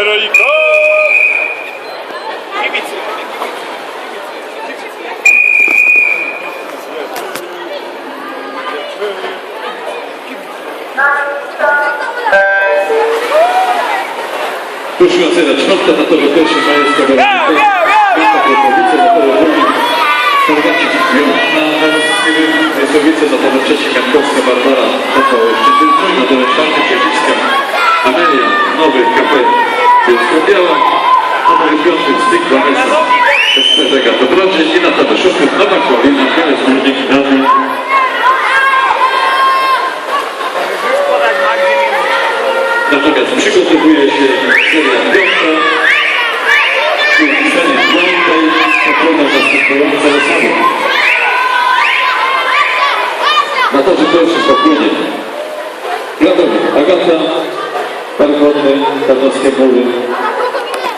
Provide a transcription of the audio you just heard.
Heroika! Kibicy! Proszę o cenę czwarta, na torze pierwszy majestwo Borownika, piąta Kłopowice, na torze drugi Skargaci Piątna, Sowice, na torze trzeci Kankowska Barbara, Paweł Szczyt. Bielsko-Biała, na torze piątym Styk Vanessa Estrzeżega Dobrodziej i na torze szóstym Nowak Ławina, Kieles Górnik Radny. Natomiast przygotowuje się seria piąta, czyli pisanie piątej, ochrona następująca osoba. Na torze pierwszym pokłonie Radomiak Agata, Park Wodny, Tarnowskie Mury,